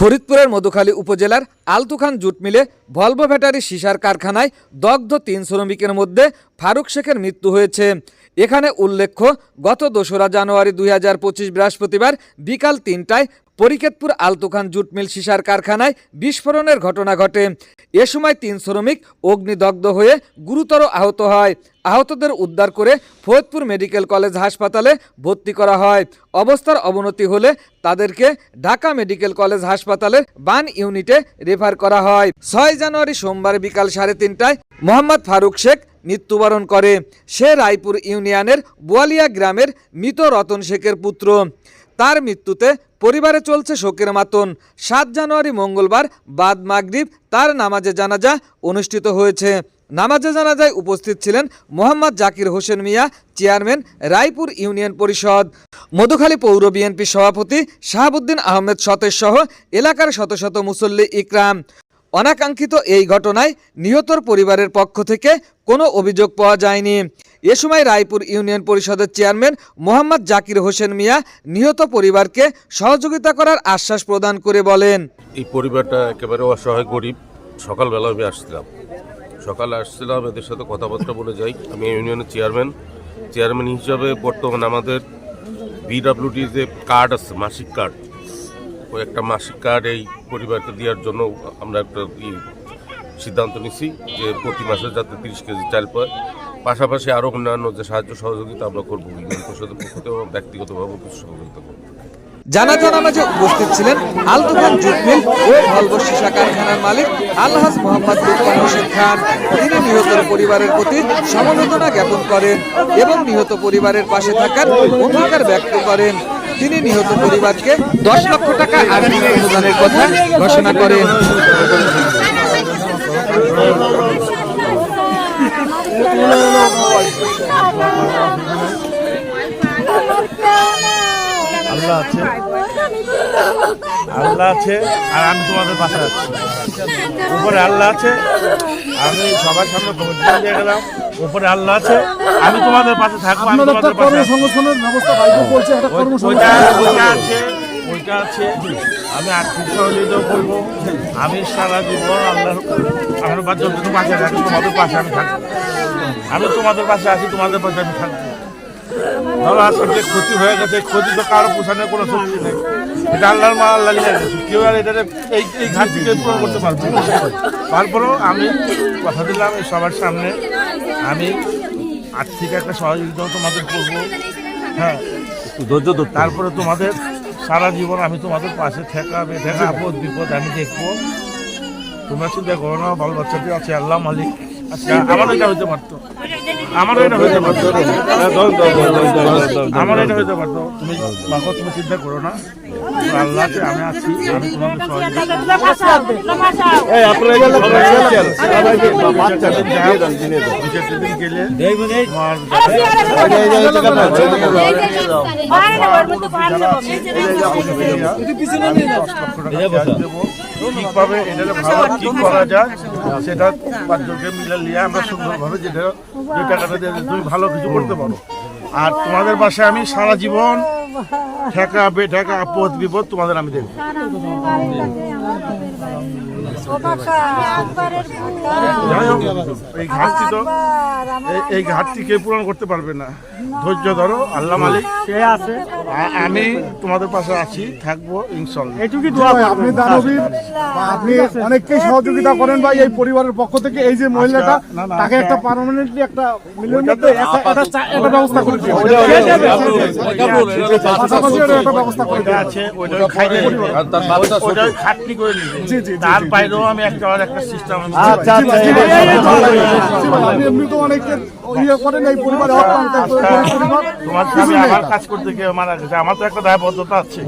ফরিদপুরের মধুখালী উপজেলার আলতুখান জুট মিলে ভলভো ব্যাটারি সিসার কারখানায় দগ্ধ তিন শ্রমিকের মধ্যে ফারুক শেখের মৃত্যু হয়েছে। এখানে উল্লেখ্য, গত দোসরা জানুয়ারি দুই হাজার পঁচিশ বৃহস্পতিবার বিকাল তিনটায় পরিকেতপুর আলতুখান জুট মিল সিসার কারখানায় বিস্ফোরণের ঘটনা ঘটে। এ সময় তিন শ্রমিক অগ্নিদগ্ধ হয়ে গুরুতর আহত হয়। আহতদের উদ্ধার করে ফরিদপুর মেডিকেল কলেজ হাসপাতালে ভর্তি করা হয়। অবস্থার অবনতি হলে তাদেরকে ঢাকা মেডিকেল কলেজ হাসপাতালের বান ইউনিটে রেফার করা হয়। ছয় জানুয়ারি সোমবার বিকাল সাড়ে তিনটায় মোহাম্মদ ফারুক শেখ মৃত্যুবরণ করে। সে রায়পুর ইউনিয়নের বোয়ালিয়া গ্রামের মৃত রতন শেখের পুত্র। তার মৃত্যুতে পরিবারে চলছে শোকের মাতন। সাত জানুয়ারি মঙ্গলবার বাদ মাগরিব, তার নামাজে জানাজা অনুষ্ঠিত হয়েছে। নামাজে জানাজায় উপস্থিত ছিলেন মোহাম্মদ জাকির হোসেন মিয়া, চেয়ারম্যান রায়পুর ইউনিয়ন পরিষদ। মধুখালী পৌর বিএনপি সভাপতি শাহাবুদ্দিন আহমেদ সতেজ সহ এলাকার শত শত মুসল্লি ইকরাম। অনাকাঙ্ক্ষিত এই ঘটনায় নিহতর পরিবারের পক্ষ থেকে কোনো অভিযোগ পাওয়া যায়নি। এ সময় রায়পুর ইউনিয়ন পরিষদের চেয়ারম্যান মোহাম্মদ জাকির হোসেন মিয়া নিহত পরিবারকে সহযোগিতা করার আশ্বাস প্রদান করে বলেন। এই পরিবারটা একেবারে অসহায়, গরিব। সকালবেলা আমি আসছিলাম। সকালে আসছিলাম, এদের সাথে কথাবার্তা বলে যাই। আমি ইউনিয়নের চেয়ারম্যান। চেয়ারম্যান হিসাবে বর্তমানে আমাদের বিডাব্লিউডি যে কার্ড আছে, মাসিক কার্ড ওই একটা মাসিক কার্ড এই পরিবারকে দেওয়ার জন্য আমরা একটা সিদ্ধান্ত নিছি যে প্রতি মাসে যাতে তিরিশ কেজি চাল পায়। পাশাপাশি আরও অন্যান্য যে সাহায্য সহযোগিতা আমরা করব ইউনিয়ন পরিষদের পক্ষ থেকে ব্যক্তিগতভাবে কিছু সহযোগিতা করব। জানাজা নামাজে উপস্থিত ছিলেন আলতুখান জুট মিল ও ভলভো সীসা কারখানার মালিক আলহাজ মোহাম্মদ লুৎফর হোসেন খান। তিনি নিহতের পরিবারের প্রতি সমবেদনা জ্ঞাপন করেন এবং নিহত পরিবারের পাশে থাকার অঙ্গীকার ব্যক্ত করেন। তিনি নিহত পরিবারকে দশ লক্ষ টাকা আর্থিক অনুদানের কথা ঘোষণা করেন। আল্লাহ আছে। আল্লাহ আছে আর আমি তোমাদের পাশে আছি। উপরে আল্লাহ আছে আমি সবার সামনে খবর দিয়ে গেলাম। উপরে আল্লাহ আছে আমি তোমাদের পাশে থাকব আমি তোমাদের পাশে। কর্মসংস্থানের ব্যবস্থা বাইরে করছে একটা কর্মসংস্থান আছে। ওইটা আছে। আমি আর্থিক সহযোগিতা করব। আমি সারা জীবন আল্লাহ আমার বাচ্চা যত পাশে থাকি তোমাদের পাশে আমি থাকব। আমি তোমাদের পাশে আছি তোমাদের পাশে আমি থাকব। ধরো আজকে যে ক্ষতি হয়ে গেছে ক্ষতি তো কারও পোষানোর কোনো শক্তি নেই। এটা আল্লাহর মা আল্লাহ কেউ আর এটা এই এই ঘাটতিকে পূরণ করতে পারবে তারপরেও আমি কথা দিলাম এই সবার সামনে। আমি আর্থিক একটা সহযোগিতাও তোমাদের করব। হ্যাঁ। তারপরে তোমাদের সারা জীবন আমি তোমাদের পাশে ঠেকা বেঠেকা আপদ বিপদ আমি দেখব। তোমরা চিন্তা করো না, বাল বাচ্চাটি আছে, আল্লাহ মালিক। আচ্ছা আমার এটা হইতে পারতো। আমার এটা হইতে পারতো আমার এটা হইতে পারতো তুমি বাবা তুমি চিন্তা করো না তোমার আল্লাহ আছে আমি আছি আমি গেলে ঠিকভাবে এটা ভালো ঠিক করা যায় সেটা পাঁচজনকে মিলে নিয়ে আমরা সুন্দরভাবে যেটা যে টাকাটা দিয়ে তুমি ভালো কিছু করতে পারো। আর তোমাদের পাশে আমি সারা জীবন ঠেকা বেঠেকা আপদ বিপদ তোমাদের আমি দেখব। যাই হোক এই ঘাটতি তো এই- ঘাটতি কেউ পূরণ করতে পারবে না ধৈর্য ধরো আল্লাহ মালিক সে আছে আমি তোমাদের পাশে আছি থাকব ইনশাল্লাহ আপনি আপনি অনেককেই সহযোগিতা করেন ভাই এই পরিবারের পক্ষ থেকে এই যে মহিলাটা তাকে আচ্ছা। একটা পার্মানেন্টলি একটা ব্যবস্থা করে দিন পাশাপাশি একটা ব্যবস্থা করে ওইটা আছে ওইটা খাইতে ওইটা খাটনি করে নিবে তার আমি একটা আর একটা সিস্টেম এমনি তো অনেকে করেন এই পরিবারে হত্যা পরিবার তোমার স্বামী আমার কাজ করতে গিয়ে মারা গেছে। আমার তো একটা দায়বদ্ধতা আছে।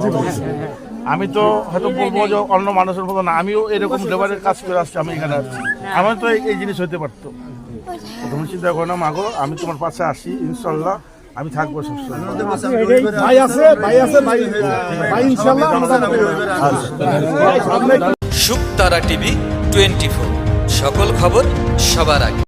আমি তো হয়তো বলব যে অন্য মানুষের মতো না আমিও এরকম লেবারের কাজ করে আসছি আমি এখানে আসছি আমার তো এই- এই জিনিস হইতে পারতো। তুমি চিন্তা করো না মাগো আমি তোমার পাশে আসি ইনশাল্লাহ আমি থাকব সবসময়। মোটামুটি শুকতারা টিভি টোয়েন্টি সকল খবর সবার আগে।